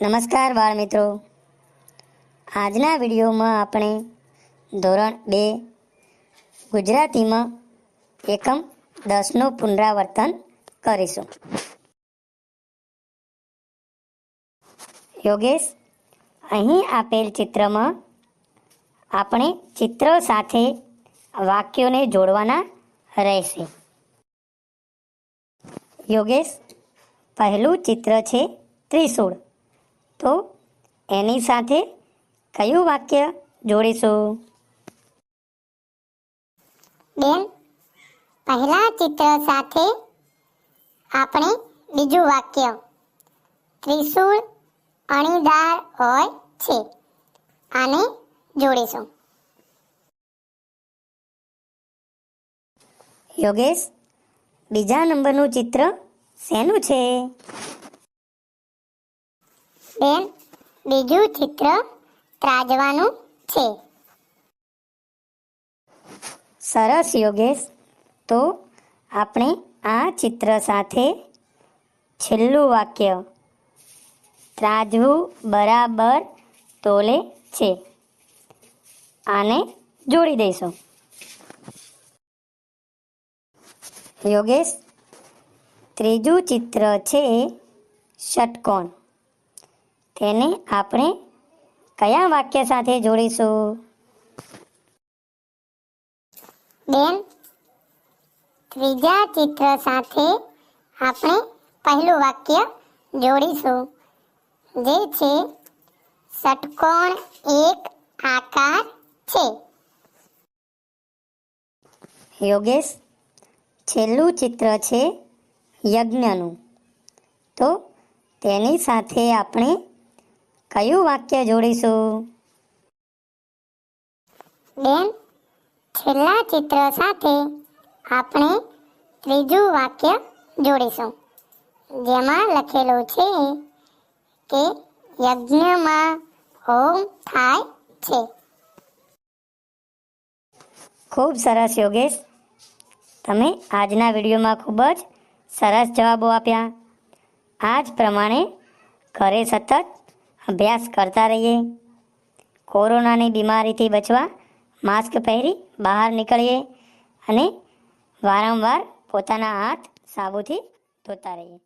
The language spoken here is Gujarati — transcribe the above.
નમસ્કાર બાળ મિત્રો આજના વિડીયોમાં આપણે ધોરણ બે ગુજરાતીમાં એકમ દસનું પુનરાવર્તન કરીશું. યોગેશ, અહીં આપેલ ચિત્રમાં આપણે ચિત્ર સાથે વાક્યોને જોડવાના રહેશે. યોગેશ, પહેલું ચિત્ર છે ત્રિશૂળ. તો એની સાથે કયું વાક્ય જોડીશું? બેન પહેલા ચિત્ર સાથે આપણે બીજું વાક્ય. ત્રિશુળ અણીદાર હોય છે આને જોડીશું. યોગેશ બીજા નંબરનું ચિત્ર શેનું છે? બેન, બીજું ચિત્ર ત્રાજવાનું છે. સરસ, યોગેશ. તો આપણે આ ચિત્ર સાથે છેલ્લું વાક્ય, ત્રાજવું બરાબર તોલે છે. આને જોડી દઈશું. યોગેશ, ત્રીજું ચિત્ર છે ષટકોણ. તેને આપણે કયા વાક્ય સાથે જોડીશું? બેન ત્રીજા ચિત્ર સાથે આપણે પહેલું વાક્ય જોડીશું જે છે ષટકોણ એક આકાર છે. યોગેશ છેલ્લું ચિત્ર છે યજ્ઞનું. તો તેની સાથે આપણે કયું વાક્ય જોડીશું? બેન છેલ્લા ચિત્ર સાથે આપણે ત્રીજું વાક્ય જોડીશું. જેમાં લખેલું છે કે યજ્ઞમાં હોમ થાય છે. ખૂબ સરસ યોગેશ. તમે આજના વિડીયોમાં ખૂબ જ સરસ જવાબો આપ્યા. આ જ પ્રમાણે ઘરે સતત અભ્યાસ કરતા રહીએ. કોરોનાની બીમારીથી બચવા માસ્ક પહેરી બહાર નીકળીએ અને વારંવાર પોતાના હાથ સાબુથી ધોતા રહીએ.